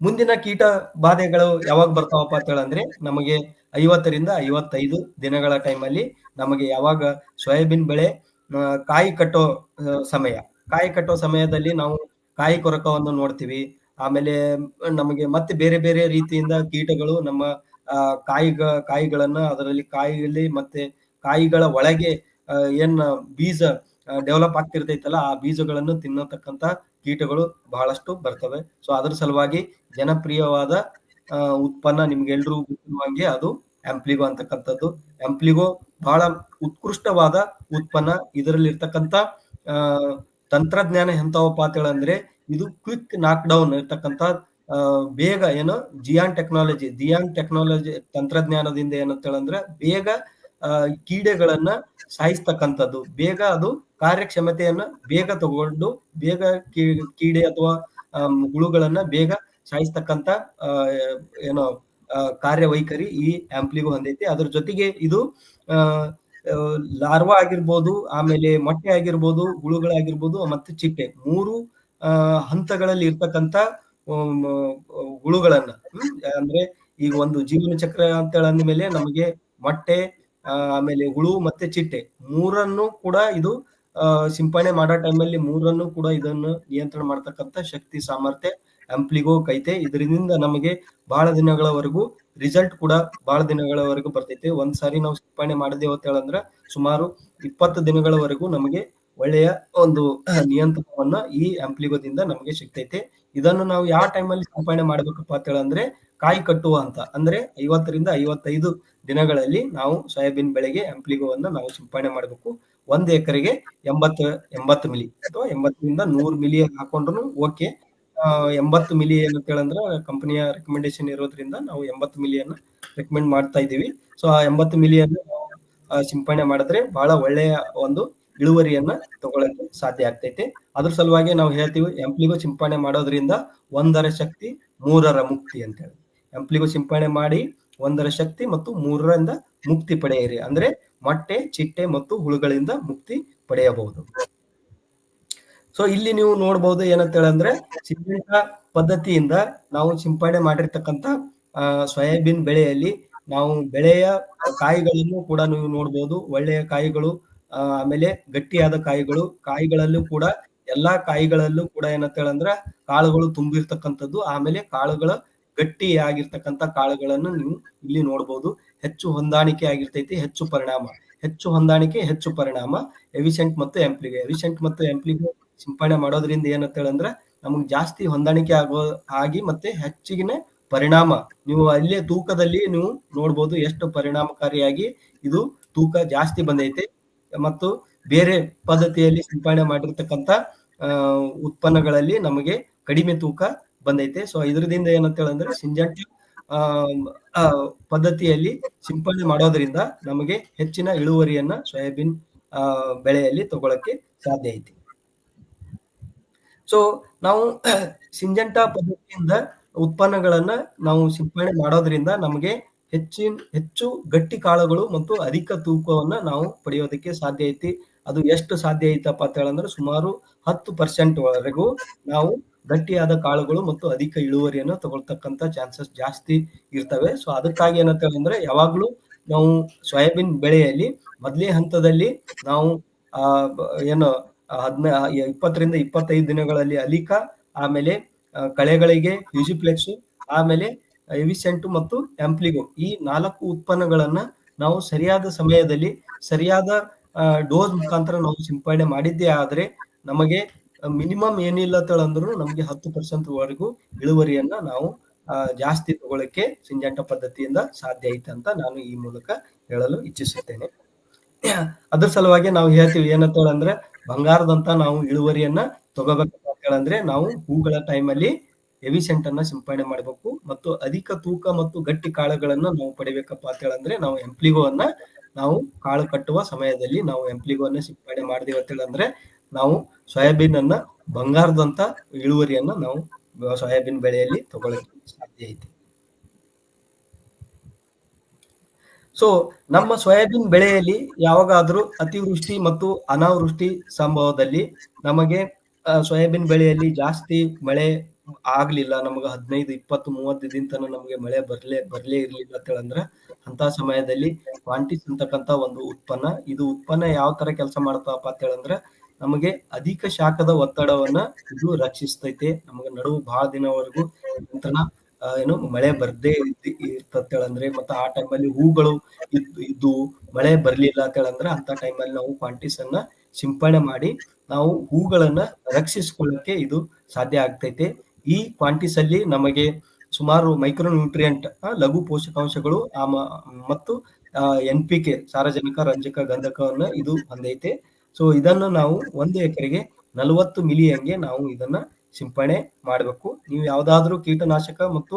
ಮುಂದಿನ ಕೀಟ ಬಾಧೆಗಳು ಯಾವಾಗ ಬರ್ತಾವಪ್ಪ ಅಂತ ಹೇಳಂದ್ರೆ ನಮಗೆ ಐವತ್ತರಿಂದ ಐವತ್ತೈದು ದಿನಗಳ ಟೈಮಲ್ಲಿ ನಮಗೆ ಯಾವಾಗ ಸೋಯಾಬೀನ್ ಬೆಳೆ ಕಾಯಿ ಕಟ್ಟೋ ಸಮಯ. ಕಾಯಿ ಕಟ್ಟೋ ಸಮಯದಲ್ಲಿ ನಾವು ಕಾಯಿ ಕೊರಕವನ್ನು ನೋಡ್ತೀವಿ. ಆಮೇಲೆ ನಮಗೆ ಮತ್ತೆ ಬೇರೆ ಬೇರೆ ರೀತಿಯಿಂದ ಕೀಟಗಳು ನಮ್ಮ ಕಾಯಿ ಕಾಯಿಗ, ಕಾಯಿಗಳನ್ನ ಅದರಲ್ಲಿ ಕಾಯಿಯಲ್ಲಿ ಮತ್ತೆ ಕಾಯಿಗಳ ಒಳಗೆ ಏನ್ ಬೀಜ ಡೆವಲಪ್ ಆಗ್ತಿರ್ತೈತಲ್ಲ ಆ ಬೀಜಗಳನ್ನು ತಿನ್ನತಕ್ಕಂತ ಕೀಟಗಳು ಬಹಳಷ್ಟು ಬರ್ತವೆ. ಸೊ ಅದ್ರ ಸಲುವಾಗಿ ಜನಪ್ರಿಯವಾದ ಉತ್ಪನ್ನ ನಿಮ್ಗೆಲ್ರಿಗೂ ಗೊತ್ತಿರುವಂಗೆ ಅದು ಆಂಪ್ಲಿಗೋ ಅಂತಕ್ಕಂಥದ್ದು. ಆಂಪ್ಲಿಗೋ ಬಹಳ ಉತ್ಕೃಷ್ಟವಾದ ಉತ್ಪನ್ನ. ಇದರಲ್ಲಿ ಆ, ತಂತ್ರಜ್ಞಾನ ಎಂತವಪ್ಪ ಅಂತ ಹೇಳಂದ್ರೆ ಇದು ಕ್ವಿಕ್ ನಾಕ್ ಡೌನ್ ಇರ್ತಕ್ಕಂಥ ಬೇಗ ಏನು ಜಿಯಾನ್ ಟೆಕ್ನಾಲಜಿ ಜಿಯಾನ್ ಟೆಕ್ನಾಲಜಿ ತಂತ್ರಜ್ಞಾನದಿಂದ ಏನಂತ ಹೇಳಂದ್ರೆ ಬೇಗ ಕೀಡೆಗಳನ್ನ ಸಾಯಿಸ್ತಕ್ಕಂಥದ್ದು. ಬೇಗ ಅದು ಕಾರ್ಯಕ್ಷಮತೆಯನ್ನ ಬೇಗ ತಗೊಂಡು ಬೇಗ ಕೀಡೆ ಅಥವಾ ಹುಳುಗಳನ್ನ ಬೇಗ ಸಾಯಿಸ್ತಕ್ಕಂಥ ಆ, ಏನೋ ಕಾರ್ಯವೈಖರಿ ಈ ಆಂಪ್ಲಿಗೂ ಹೊಂದೈತಿ. ಅದ್ರ ಜೊತೆಗೆ ಇದು ಲಾರ್ವಾ ಆಗಿರ್ಬೋದು ಆಮೇಲೆ ಮೊಟ್ಟೆ ಆಗಿರ್ಬೋದು ಹುಳುಗಳಾಗಿರ್ಬೋದು ಮತ್ತೆ ಚಿಟ್ಟೆ ಮೂರು ಹಂತಗಳಲ್ಲಿ ಇರ್ತಕ್ಕಂಥ ಹುಳುಗಳನ್ನ. ಅಂದ್ರೆ ಈಗ ಒಂದು ಜೀವನ ಚಕ್ರ ಅಂತ ಅಂದ್ಮೇಲೆ ನಮಗೆ ಮೊಟ್ಟೆ ಆಮೇಲೆ ಹುಳು ಮತ್ತೆ ಚಿಟ್ಟೆ ಮೂರನ್ನು ಕೂಡ ಇದು ಸಿಂಪಡಣೆ ಮಾಡೋ ಟೈಮಲ್ಲಿ ಮೂರನ್ನು ಕೂಡ ಇದನ್ನು ನಿಯಂತ್ರಣ ಮಾಡ್ತಕ್ಕಂಥ ಶಕ್ತಿ, ಸಾಮರ್ಥ್ಯ ಅಂಪ್ಲಿಗೋ ಕೈತೆ. ಇದರಿಂದ ನಮಗೆ ಬಹಳ ದಿನಗಳವರೆಗೂ ರಿಸಲ್ಟ್ ಕೂಡ ಬಹಳ ದಿನಗಳವರೆಗೂ ಬರ್ತೈತೆ. ಒಂದ್ ಸಾರಿ ನಾವು ಸಿಂಪಡಣೆ ಅಂತ ಹೇಳಂದ್ರ ಸುಮಾರು ಇಪ್ಪತ್ತು ದಿನಗಳವರೆಗೂ ನಮಗೆ ಒಳ್ಳೆಯ ಒಂದು ನಿಯಂತ್ರಣವನ್ನ ಈ ಅಂಪ್ಲಿಗೋದಿಂದ ನಮಗೆ ಸಿಗ್ತೈತೆ. ಇದನ್ನು ನಾವು ಯಾವ ಟೈಮಲ್ಲಿ ಸಿಂಪಡಣೆ ಮಾಡ್ಬೇಕಪ್ಪ ಅಂತ ಹೇಳಂದ್ರೆ ಕಾಯಿ ಕಟ್ಟುವ ಅಂತ. ಅಂದ್ರೆ ಐವತ್ತರಿಂದ ಐವತ್ತೈದು ದಿನಗಳಲ್ಲಿ ನಾವು ಸೋಯಾಬೀನ್ ಬೆಳೆಗೆ ಅಂಪ್ಲಿಗೋವನ್ನು ನಾವು ಸಿಂಪಡಣೆ ಮಾಡಬೇಕು. ಒಂದು ಎಕರೆಗೆ ಎಂಬತ್ತು ಎಂಬತ್ತು ಮಿಲಿ ಅಥವಾ ಎಂಬತ್ತರಿಂದ ನೂರು ಮಿಲಿ ಹಾಕೊಂಡ್ರು ಓಕೆ. ಎಂಬತ್ತು ಮಿಲಿ ಏನಂತ ಹೇಳಂದ್ರ ಕಂಪನಿಯ ರೆಕಮೆಂಡೇಶನ್ ಇರೋದ್ರಿಂದ ನಾವು ಎಂಬತ್ತು ಮಿಲಿಯನ್ನ ರೆಕಮೆಂಡ್ ಮಾಡ್ತಾ ಇದ್ದೀವಿ. ಸೊ ಆ ಎಂಬತ್ತು ಮಿಲಿಯನ್ನು ಸಿಂಪಡಣೆ ಮಾಡಿದ್ರೆ ಬಹಳ ಒಳ್ಳೆಯ ಒಂದು ಇಳುವರಿಯನ್ನ ತಗೊಳಕ್ಕೆ ಸಾಧ್ಯ ಆಗ್ತೈತೆ. ಅದ್ರ ಸಲುವಾಗಿ ನಾವು ಹೇಳ್ತೀವಿ ಎಂಪ್ಲಿಗೋ ಸಿಂಪಡಣೆ ಮಾಡೋದ್ರಿಂದ ಒಂದರ ಶಕ್ತಿ ಮೂರರ ಮುಕ್ತಿ ಅಂತ ಹೇಳಿ ಎಂಪ್ಲಿಗೋ ಸಿಂಪಡಣೆ ಮಾಡಿ ಒಂದರ ಶಕ್ತಿ ಮತ್ತು ಮೂರರಿಂದ ಮುಕ್ತಿ ಪಡೆಯಿರಿ. ಅಂದ್ರೆ ಮೊಟ್ಟೆ ಚಿಟ್ಟೆ ಮತ್ತು ಹುಳುಗಳಿಂದ ಮುಕ್ತಿ ಪಡೆಯಬಹುದು. ಸೊ ಇಲ್ಲಿ ನೀವು ನೋಡಬಹುದು ಏನಂತ ಹೇಳಂದ್ರೆ ಸಿಂಪಡಣಾ ಪದ್ಧತಿಯಿಂದ ನಾವು ಸಿಂಪಡಣೆ ಮಾಡಿರ್ತಕ್ಕಂಥ ಆ, ಸೋಯಾಬೀನ್ ಬೆಳೆಯಲ್ಲಿ ನಾವು ಬೆಳೆಯ ಕಾಯಿಗಳನ್ನು ಕೂಡ ನೀವು ನೋಡಬಹುದು ಒಳ್ಳೆಯ ಕಾಯಿಗಳು ಆಮೇಲೆ ಗಟ್ಟಿಯಾದ ಕಾಯಿಗಳು ಕಾಯಿಗಳಲ್ಲೂ ಕೂಡ ಎಲ್ಲಾ ಕಾಯಿಗಳಲ್ಲೂ ಕೂಡ ಏನಂತ ಹೇಳಂದ್ರ ಕಾಳುಗಳು ತುಂಬಿರ್ತಕ್ಕಂಥದ್ದು ಆಮೇಲೆ ಕಾಳುಗಳ ಗಟ್ಟಿ ಆಗಿರ್ತಕ್ಕಂಥ ಕಾಳುಗಳನ್ನು ನೀವು ಇಲ್ಲಿ ನೋಡಬಹುದು ಹೆಚ್ಚು ಹೊಂದಾಣಿಕೆ ಆಗಿರ್ತೈತಿ, ಹೆಚ್ಚು ಪರಿಣಾಮ. ಹೆಚ್ಚು ಹೊಂದಾಣಿಕೆ, ಹೆಚ್ಚು ಪರಿಣಾಮ. ಎವಿಸೆಂಟ್ ಮತ್ತು ಎಂಪ್ಲಿಗೆ. ಎವಿಸೆಂಟ್ ಮತ್ತು ಎಂಪ್ಲಿಗೆ ಸಿಂಪಡಣೆ ಮಾಡೋದ್ರಿಂದ ಏನಂತ ಹೇಳಂದ್ರ ನಮಗೆ ಜಾಸ್ತಿ ಹೊಂದಾಣಿಕೆ ಆಗೋ, ಆಗಿ ಮತ್ತೆ ಹೆಚ್ಚಿಗಿನ ಪರಿಣಾಮ. ನೀವು ಅಲ್ಲೇ ತೂಕದಲ್ಲಿ ನೀವು ನೋಡ್ಬೋದು ಎಷ್ಟು ಪರಿಣಾಮಕಾರಿಯಾಗಿ ಇದು ತೂಕ ಜಾಸ್ತಿ ಬಂದೈತೆ. ಮತ್ತು ಬೇರೆ ಪದ್ಧತಿಯಲ್ಲಿ ಸಿಂಪಡಣೆ ಮಾಡಿರ್ತಕ್ಕಂಥ ಉತ್ಪನ್ನಗಳಲ್ಲಿ ನಮಗೆ ಕಡಿಮೆ ತೂಕ ಬಂದೈತೆ. ಸೊ ಇದರಿಂದ ಏನಂತ ಹೇಳಂದ್ರೆ ಸಿಂಜೆಂಟಾ ಆ, ಆ, ಪದ್ಧತಿಯಲ್ಲಿ ಸಿಂಪಡಣೆ ಮಾಡೋದ್ರಿಂದ ನಮಗೆ ಹೆಚ್ಚಿನ ಇಳುವರಿಯನ್ನ ಸೋಯಾಬೀನ್ ಬೆಳೆಯಲ್ಲಿ ತಗೊಳಕ್ಕೆ ಸಾಧ್ಯ ಐತಿ. ಸೊ ನಾವು [CLEARS THROAT] ಸಿಂಜಂಟ ಪದ್ಧತಿಯಿಂದ ಉತ್ಪನ್ನಗಳನ್ನ ನಾವು ಸಿಂಪಡಣೆ ಮಾಡೋದ್ರಿಂದ ನಮಗೆ ಹೆಚ್ಚಿನ ಹೆಚ್ಚು ಗಟ್ಟಿ ಕಾಳುಗಳು ಮತ್ತು ಅಧಿಕ ತೂಕವನ್ನ ನಾವು ಪಡೆಯೋದಕ್ಕೆ ಸಾಧ್ಯ ಐತಿ. ಅದು ಎಷ್ಟು ಸಾಧ್ಯ ಐತಪ್ಪ ಅಂತ ಹೇಳಂದ್ರೆ ಸುಮಾರು ಹತ್ತು ಪರ್ಸೆಂಟ್ ವರೆಗೂ ನಾವು ಗಟ್ಟಿಯಾದ ಕಾಳುಗಳು ಮತ್ತು ಅಧಿಕ ಇಳುವರಿಯನ್ನು ತಗೊಳ್ತಕ್ಕಂತ ಚಾನ್ಸಸ್ ಜಾಸ್ತಿ ಇರ್ತವೆ. ಸೊ ಅದಕ್ಕಾಗಿ ಏನಂತ ಅಂದ್ರೆ ಯಾವಾಗ್ಲೂ ನಾವು ಸೋಯಾಬೀನ್ ಬೆಳೆಯಲ್ಲಿ ಮೊದಲೇ ಹಂತದಲ್ಲಿ ನಾವು, ಆ, ಏನು ಹದ್ನ ಇಪ್ಪತ್ತರಿಂದ ಇಪ್ಪತ್ತೈದು ದಿನಗಳಲ್ಲಿ ಅಲಿಕ, ಆಮೇಲೆ ಕಳೆಗಳಿಗೆ ಯುಜಿಪ್ಲೆಕ್ಸ್, ಆಮೇಲೆ ಎವಿಸೆಂಟು ಮತ್ತು ಆಂಪ್ಲಿಗೋ ಈ ನಾಲ್ಕು ಉತ್ಪನ್ನಗಳನ್ನ ನಾವು ಸರಿಯಾದ ಸಮಯದಲ್ಲಿ ಸರಿಯಾದ ಡೋಸ್ ಮುಖಾಂತರ ನಾವು ಸಿಂಪಡಣೆ ಮಾಡಿದ್ದೇ ಆದ್ರೆ ನಮಗೆ ಮಿನಿಮಮ್ ಏನಿಲ್ಲ ಅಂತಂದ್ರು ನಮ್ಗೆ ಹತ್ತು ಪರ್ಸೆಂಟ್ ವರೆಗೂ ಇಳುವರಿಯನ್ನ ನಾವು ಜಾಸ್ತಿ ತಗೊಳಕ್ಕೆ ಸಿಂಜಾಂಟ ಪದ್ಧತಿಯಿಂದ ಸಾಧ್ಯ ಐತೆ ಅಂತ ನಾನು ಈ ಮೂಲಕ ಹೇಳಲು ಇಚ್ಛಿಸುತ್ತೇನೆ. ಅದ್ರ ಸಲುವಾಗಿ ನಾವು ಹೇಳ್ತೀವಿ ಏನಂತ ಹೇಳಂದ್ರೆ ಬಂಗಾರದಂತ ನಾವು ಇಳುವರಿಯನ್ನ ತಗೋಬೇಕಂತ ಹೇಳಂದ್ರೆ ನಾವು ಹೂಗಳ ಟೈಮಲ್ಲಿ ಎವಿಸೆಂಟ್ ಅನ್ನ ಸಿಂಪಡಣೆ ಮಾಡಬೇಕು ಮತ್ತು ಅಧಿಕ ತೂಕ ಮತ್ತು ಗಟ್ಟಿ ಕಾಳುಗಳನ್ನ ನಾವು ಪಡಿಬೇಕಪ್ಪ ಅಂತ ಹೇಳಂದ್ರೆ ನಾವು ಎಂಪ್ಲಿಗೋವನ್ನ ನಾವು ಕಾಳು ಕಟ್ಟುವ ಸಮಯದಲ್ಲಿ ನಾವು ಎಂಪ್ಲಿಗೋವನ್ನ ಸಿಂಪಡಣೆ ಮಾಡಿದೀವಿ ಅಂತ ಹೇಳಂದ್ರೆ ನಾವು ಸೋಯಾಬೀನ್ ಅನ್ನ ಬಂಗಾರದಂತ ಇಳುವರಿಯನ್ನ ನಾವು ಸೋಯಾಬೀನ್ ಬೆಳೆಯಲ್ಲಿ ತಗೊಳ್ಳಕ್ಕೆ ಸಾಧ್ಯ ಐತಿ. ಸೊ ನಮ್ಮ ಸೋಯಾಬೀನ್ ಬೆಳೆಯಲ್ಲಿ ಯಾವಾಗಾದ್ರೂ ಅತಿವೃಷ್ಟಿ ಮತ್ತು ಅನಾವೃಷ್ಟಿ ಸಂಭವದಲ್ಲಿ ನಮಗೆ ಸೋಯಾಬೀನ್ ಬೆಳೆಯಲ್ಲಿ ಜಾಸ್ತಿ ಮಳೆ ಆಗ್ಲಿಲ್ಲ, ನಮಗೆ ಹದಿನೈದು, ಇಪ್ಪತ್ತು, ಮೂವತ್ತು ದಿನ ನಮಗೆ ಮಳೆ ಬರ್ಲೇ ಬರ್ಲೇ ಇರ್ಲಿಲ್ಲ ಅಂತ ಹೇಳಂದ್ರ ಅಂತ ಸಮಯದಲ್ಲಿ ಕ್ವಾಂಟಿಸ್ ಅಂತಕ್ಕಂತ ಒಂದು ಉತ್ಪನ್ನ, ಇದು ಉತ್ಪನ್ನ ಯಾವ ತರ ಕೆಲಸ ಮಾಡ್ತಾವಪ್ಪ ಅಂತ ಹೇಳಂದ್ರ ನಮಗೆ ಅಧಿಕ ಶಾಖದ ಒತ್ತಡವನ್ನ ಇದು ರಕ್ಷಿಸ್ತೈತೆ. ನಮಗೆ ನಡುವು ಬಹಳ ದಿನವರೆಗೂ ನಂತರ ಏನು ಮಳೆ ಬರ್ದೇ ಇರ್ತೇಳಂದ್ರೆ ಮತ್ತ ಆ ಟೈಮಲ್ಲಿ ಹೂಗಳು ಇದ್ದು ಮಳೆ ಬರ್ಲಿಲ್ಲ ಅಂತ ಹೇಳಂದ್ರೆ ಅಂತ ಟೈಮಲ್ಲಿ ನಾವು ಕ್ವಾಂಟಿಸ್ ಅನ್ನ ಸಿಂಪಡಣೆ ಮಾಡಿ ನಾವು ಹೂಗಳನ್ನ ರಕ್ಷಿಸಿಕೊಳ್ಳಕ್ಕೆ ಇದು ಸಾಧ್ಯ ಆಗ್ತೈತೆ. ಈ ಕ್ವಾಂಟಿಸ್ ಅಲ್ಲಿ ನಮಗೆ ಸುಮಾರು ಮೈಕ್ರೋ ನ್ಯೂಟ್ರಿಯಂಟ್ ಲಘು ಪೋಷಕಾಂಶಗಳು ಮತ್ತು ಎನ್ ಪಿ ಕೆ ಸಾರಜನಕ, ರಂಜಕ, ಗಂಧಕವನ್ನ ಇದು ಹೊಂದೈತೆ ಸೊ ಇದನ್ನ ನಾವು ಒಂದು ಎಕರೆಗೆ ನಲವತ್ತು ಮಿಲಿಯನ್ಗೆ ನಾವು ಇದನ್ನ ಸಿಂಪಡಣೆ ಮಾಡಬೇಕು. ನೀವು ಯಾವ್ದಾದ್ರೂ ಕೀಟನಾಶಕ ಮತ್ತು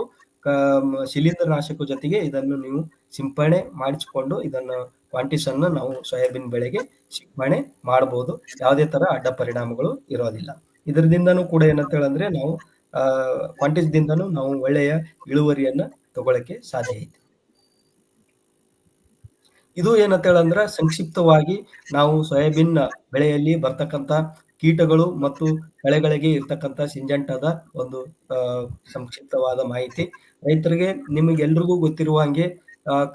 ಶಿಲೀಂಧ್ರ ನಾಶಕ ಜೊತೆಗೆ ಇದನ್ನು ನೀವು ಸಿಂಪಡಣೆ ಮಾಡಿಸಿಕೊಂಡು ಇದನ್ನ ಕ್ವಾಂಟಿಸ್ ನಾವು ಸೋಯಾಬೀನ್ ಬೆಳೆಗೆ ಸಿಂಪಡಣೆ ಮಾಡಬಹುದು ಯಾವುದೇ ತರ ಅಡ್ಡ ಪರಿಣಾಮಗಳು ಇರೋದಿಲ್ಲ. ಇದರಿಂದನೂ ಕೂಡ ಏನಂತ ಹೇಳಂದ್ರೆ ನಾವು ಕ್ವಾಂಟಿಸ್ ದಿಂದನೂ ನಾವು ಒಳ್ಳೆಯ ಇಳುವರಿಯನ್ನ ತಗೊಳಕ್ಕೆ ಸಾಧ್ಯ ಐತಿ. ಇದು ಏನಂತ ಹೇಳಂದ್ರೆ ಸಂಕ್ಷಿಪ್ತವಾಗಿ ನಾವು ಸೋಯಾಬೀನ್ ಬೆಳೆಯಲ್ಲಿ ಬರ್ತಕ್ಕಂತ ಕೀಟಗಳು ಮತ್ತು ಕಳೆಗಳಿಗೆ ಇರ್ತಕ್ಕಂತ ಸಿಂಜಂಟದ ಒಂದು ಸಂಕ್ಷಿಪ್ತವಾದ ಮಾಹಿತಿ. ರೈತರಿಗೆ ನಿಮಗೆಲ್ರಿಗೂ ಗೊತ್ತಿರುವ ಹಂಗೆ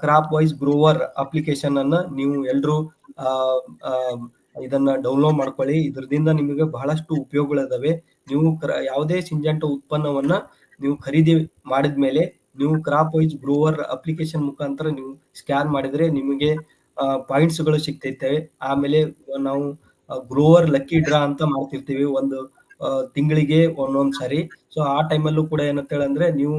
ಕ್ರಾಪ್ ವೈಸ್ ಗ್ರೋವರ್ ಅಪ್ಲಿಕೇಶನ್ ಅನ್ನ ನೀವು ಎಲ್ರು ಇದನ್ನ ಡೌನ್ಲೋಡ್ ಮಾಡ್ಕೊಳ್ಳಿ. ಇದರಿಂದ ನಿಮಗೆ ಬಹಳಷ್ಟು ಉಪಯೋಗಗಳಿದಾವೆ. ನೀವು ಯಾವುದೇ ಸಿಂಜಂಟ ಉತ್ಪನ್ನವನ್ನ ನೀವು ಖರೀದಿ ಮಾಡಿದ್ಮೇಲೆ ನೀವು ಕ್ರಾಪ್ ವೈಸ್ ಗ್ರೋವರ್ ಅಪ್ಲಿಕೇಶನ್ ಮುಖಾಂತರ ನೀವು ಸ್ಕ್ಯಾನ್ ಮಾಡಿದ್ರೆ ನಿಮಗೆ ಪಾಯಿಂಟ್ಸ್ಗಳು ಸಿಗ್ತೈತೆ. ಆಮೇಲೆ ನಾವು ಗ್ರೋವರ್ ಲಕ್ಕಿ ಡ್ರಾ ಅಂತ ಮಾಡ್ತಿರ್ತೀವಿ ಒಂದು ತಿಂಗಳಿಗೆ ಒಂದೊಂದ್ ಸಾರಿ. ಸೊ ಆ ಟೈಮಲ್ಲೂ ಕೂಡ ಏನಂತ ಹೇಳಂದ್ರೆ ನೀವು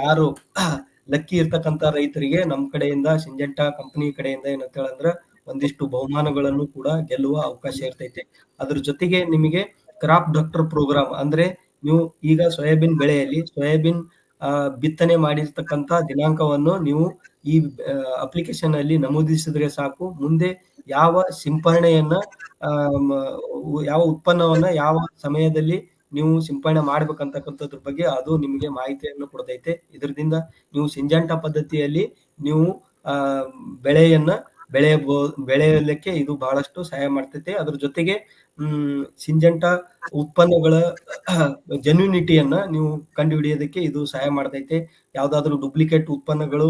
ಯಾರು [CLEARS THROAT] ಲಕ್ಕಿ ಇರ್ತಕ್ಕಂತ ರೈತರಿಗೆ ನಮ್ಮ ಕಡೆಯಿಂದ ಸಿಂಜೆಂಟಾ ಕಂಪನಿ ಕಡೆಯಿಂದ ಏನಂತ ಹೇಳಂದ್ರ ಒಂದಿಷ್ಟು ಬಹುಮಾನಗಳನ್ನು ಕೂಡ ಗೆಲ್ಲುವ ಅವಕಾಶ ಇರ್ತೈತೆ. ಅದ್ರ ಜೊತೆಗೆ ನಿಮಗೆ ಕ್ರಾಪ್ ಡಾಕ್ಟರ್ ಪ್ರೋಗ್ರಾಮ್ ಅಂದ್ರೆ ನೀವು ಈಗ ಸೋಯಾಬೀನ್ ಬೆಳೆಯಲ್ಲಿ, ಸೋಯಾಬೀನ್ ಬಿತ್ತನೆ ಮಾಡಿರ್ತಕ್ಕಂತ ದಿನಾಂಕವನ್ನು ನೀವು ಈ ಅಪ್ಲಿಕೇಶನ್ ಅಲ್ಲಿ ನಮೂದಿಸಿದ್ರೆ ಸಾಕು. ಮುಂದೆ ಯಾವ ಸಿಂಪರಣೆಯನ್ನ ಯಾವ ಉತ್ಪನ್ನವನ್ನ ಯಾವ ಸಮಯದಲ್ಲಿ ನೀವು ಸಿಂಪರಣೆ ಮಾಡ್ಬೇಕಂತಕ್ಕಂಥದ್ರ ಬಗ್ಗೆ ಅದು ನಿಮಗೆ ಮಾಹಿತಿಯನ್ನು ಕೊಡ್ತೈತೆ. ಇದರಿಂದ ನೀವು ಸಿಂಜಾಂಟ ಪದ್ಧತಿಯಲ್ಲಿ ನೀವು ಬೆಳೆಯನ್ನ ಬೆಳೆಯಬಹುದು ಬೆಳೆಯಲಿಕ್ಕೆ ಇದು ಬಹಳಷ್ಟು ಸಹಾಯ ಮಾಡ್ತೈತೆ. ಅದ್ರ ಜೊತೆಗೆ ಹ್ಮ್, ಸಿಂಜಂಟ ಉತ್ಪನ್ನಗಳ ಜೆನ್ಯೂನಿಟಿಯನ್ನ ನೀವು ಕಂಡುಹಿಡಿಯೋದಕ್ಕೆ ಇದು ಸಹಾಯ ಮಾಡ್ತೈತೆ. ಯಾವ್ದಾದ್ರು ಡೂಪ್ಲಿಕೇಟ್ ಉತ್ಪನ್ನಗಳು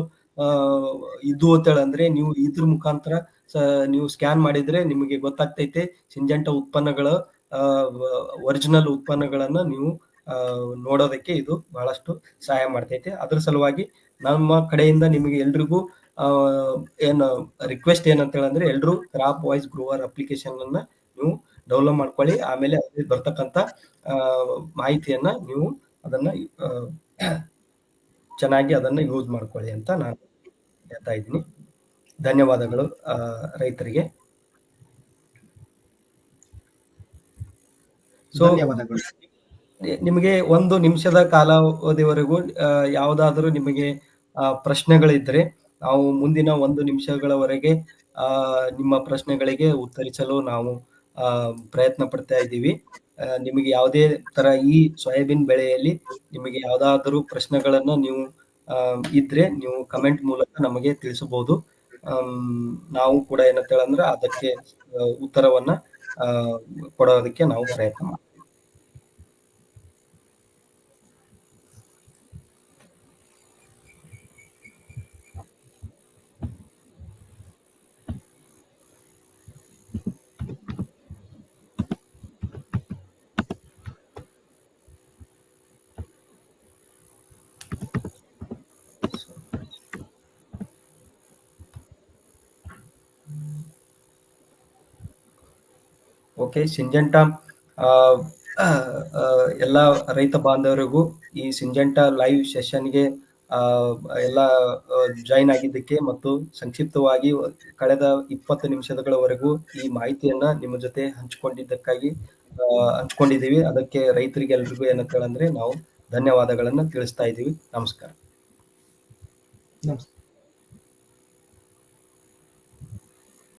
ಇದ್ದು ಅಂತೇಳಂದ್ರೆ ನೀವು ಇದ್ರ ಮುಖಾಂತರ ನೀವು ಸ್ಕ್ಯಾನ್ ಮಾಡಿದ್ರೆ ನಿಮಗೆ ಗೊತ್ತಾಗ್ತೈತೆ. ಸಿಂಜಂಟ ಉತ್ಪನ್ನಗಳ ಒರಿಜಿನಲ್ ಉತ್ಪನ್ನಗಳನ್ನ ನೀವು ನೋಡೋದಕ್ಕೆ ಇದು ಬಹಳಷ್ಟು ಸಹಾಯ ಮಾಡ್ತೈತೆ. ಅದ್ರ ಸಲುವಾಗಿ ನಮ್ಮ ಕಡೆಯಿಂದ ನಿಮಗೆ ಎಲ್ರಿಗೂ ಏನು ರಿಕ್ವೆಸ್ಟ್ ಏನಂತ ಹೇಳಂದ್ರೆ ಎಲ್ರು ಕ್ರಾಪ್ ವಾಯ್ಸ್ ಗ್ರೋವರ್ ಅಪ್ಲಿಕೇಶನ್ ಅನ್ನ ನೀವು ಡೌನ್ಲೋಡ್ ಮಾಡ್ಕೊಳ್ಳಿ ಆಮೇಲೆ ಅದ್ರಲ್ಲಿ ಬರ್ತಕ್ಕಂಥ ಮಾಹಿತಿಯನ್ನ ನೀವು ಅದನ್ನ ಚೆನ್ನಾಗಿ ಅದನ್ನ ಯೂಸ್ ಮಾಡ್ಕೊಳ್ಳಿ ಅಂತ ನಾನು ಹೇಳ್ತಾ ಇದ್ದೀನಿ. ಧನ್ಯವಾದಗಳು ರೈತರಿಗೆ. ಸೊ ಧನ್ಯವಾದಗಳು. ನಿಮಗೆ ಒಂದು ನಿಮಿಷದ ಕಾಲಾವಧಿವರೆಗೂ ಯಾವುದಾದರೂ ನಿಮಗೆ ಪ್ರಶ್ನೆಗಳಿದ್ರೆ ನಾವು ಮುಂದಿನ ಒಂದು ನಿಮಿಷಗಳವರೆಗೆ ಆ, ನಿಮ್ಮ ಪ್ರಶ್ನೆಗಳಿಗೆ ಉತ್ತರಿಸಲು ನಾವು ಪ್ರಯತ್ನ ಪಡ್ತಾ ಇದ್ದೀವಿ. ನಿಮಗೆ ಯಾವುದೇ ತರ ಈ ಸೋಯಾಬೀನ್ ಬೆಳೆಯಲ್ಲಿ ನಿಮಗೆ ಯಾವ್ದಾದರೂ ಪ್ರಶ್ನೆಗಳನ್ನ ನೀವು ಇದ್ರೆ ನೀವು ಕಮೆಂಟ್ ಮೂಲಕ ನಮಗೆ ತಿಳಿಸಬಹುದು. ನಾವು ಕೂಡ ಏನಂತ ಹೇಳಂದ್ರೆ ಅದಕ್ಕೆ ಉತ್ತರವನ್ನ ಕೊಡೋದಕ್ಕೆ ನಾವು ಪ್ರಯತ್ನ ಮಾಡ್ತೀವಿ. ಓಕೆ, ಸಿಂಜೆಂಟ ಎಲ್ಲ ರೈತ ಬಾಂಧವರಿಗೂ ಈ ಸಿಂಜೆಂಟ ಲೈವ್ ಸೆಷನ್ಗೆ ಎಲ್ಲ ಜಾಯಿನ್ ಆಗಿದ್ದಕ್ಕೆ ಮತ್ತು ಸಂಕ್ಷಿಪ್ತವಾಗಿ ಕಳೆದ ಇಪ್ಪತ್ತು ನಿಮಿಷಗಳವರೆಗೂ ಈ ಮಾಹಿತಿಯನ್ನ ನಿಮ್ಮ ಜೊತೆ ಹಂಚಿಕೊಂಡಿದ್ದಕ್ಕಾಗಿ ಹಂಚ್ಕೊಂಡಿದ್ದೀವಿ. ಅದಕ್ಕೆ ರೈತರಿಗೆ ಎಲ್ರಿಗೂ ಏನಂತ ಹೇಳಂದ್ರೆ ನಾವು ಧನ್ಯವಾದಗಳನ್ನ ತಿಳಿಸ್ತಾ ಇದ್ದೀವಿ. ನಮಸ್ಕಾರ. ನಮಸ್ತೆ